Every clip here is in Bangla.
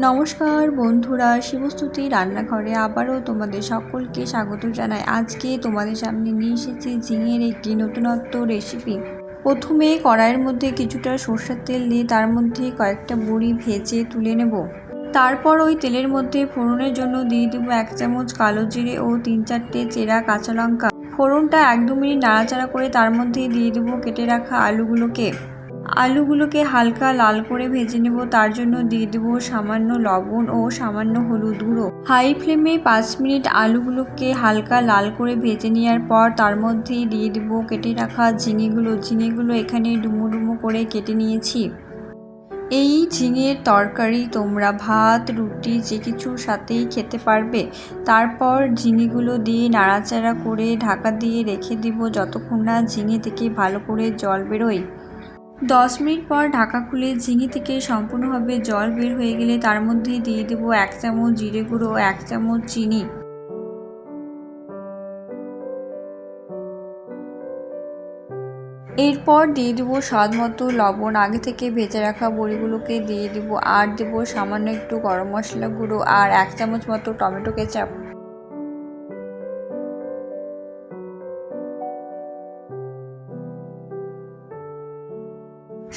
নমস্কার বন্ধুরা, শিবস্তুতি রান্নাঘরে আবারও তোমাদের সকলকে স্বাগত জানাই। আজকে তোমাদের সামনে নিয়ে এসেছি ঝিঙের একটি নতুনত্ব রেসিপি প্রথমে কড়াইয়ের মধ্যে কিছুটা সর্ষের তেল দিয়ে তার মধ্যে কয়েকটা বড়ি ভেজে তুলে নেব। তারপর ওই তেলের মধ্যে ফোড়নের জন্য দিয়ে দেবো এক চামচ কালো জিরে ও তিন চারটে চেরা কাঁচা লঙ্কা। ফোড়নটা এক দু মিনিট নাড়াচাড়া করে তার মধ্যে দিয়ে দেবো কেটে রাখা আলুগুলোকে। আলুগুলোকে হালকা লাল করে ভেজে নেব। তার জন্য দিয়ে দেবো সামান্য লবণ ও সামান্য হলুদ গুঁড়ো। হাই ফ্লেমে পাঁচ মিনিট আলুগুলোকে হালকা লাল করে ভেজে নেওয়ার পর তার মধ্যে দিয়ে দেবো কেটে রাখা ঝিঙেগুলো। ঝিঙেগুলো এখানে ডুমো ডুমো করে কেটে নিয়েছি। এই ঝিঙের তরকারি তোমরা ভাত, রুটি, যে কিছুর সাথেই খেতে পারবে। তারপর ঝিঙেগুলো দিয়ে নাড়াচাড়া করে ঢাকা দিয়ে রেখে দিব যতক্ষণ না ঝিঙে থেকে ভালো করে জল বেরোয়। দশ মিনিট পর ঢাকা খুলে ঝিঙে থেকে সম্পূর্ণভাবে জল বের হয়ে গেলে তার মধ্যে দিয়ে দেবো এক চামচ জিরে গুঁড়ো, এক চামচ চিনি। এরপর দিয়ে দেবো স্বাদ মতো লবণ। আগে থেকে ভেজে রাখা বড়িগুলোকে দিয়ে দেবো। আর দেবো সামান্য একটু গরম মশলা গুঁড়ো আর এক চামচ মতো টমেটো কেচাপ।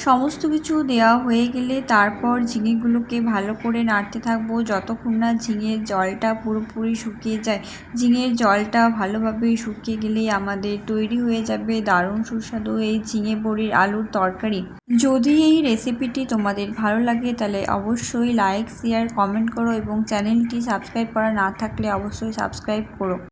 সমস্ত কিছু দেওয়া হয়ে গেলে তারপর ঝিঙেগুলোকে ভালো করে নাড়তে থাকব। যতক্ষণ না ঝিঙের জলটা পুরোপুরি শুকিয়ে যায়, ঝিঙের জলটা ভালোভাবে শুকিয়ে গেলেই আমাদের তৈরি হয়ে যাবে দারুণ সুস্বাদু এই ঝিঙে বড়ির আলুর তরকারি। যদি এই রেসিপিটি তোমাদের ভালো লাগে তাহলে অবশ্যই লাইক শেয়ার কমেন্ট করো এবং চ্যানেলটি সাবস্ক্রাইব করা না থাকলে অবশ্যই সাবস্ক্রাইব করো।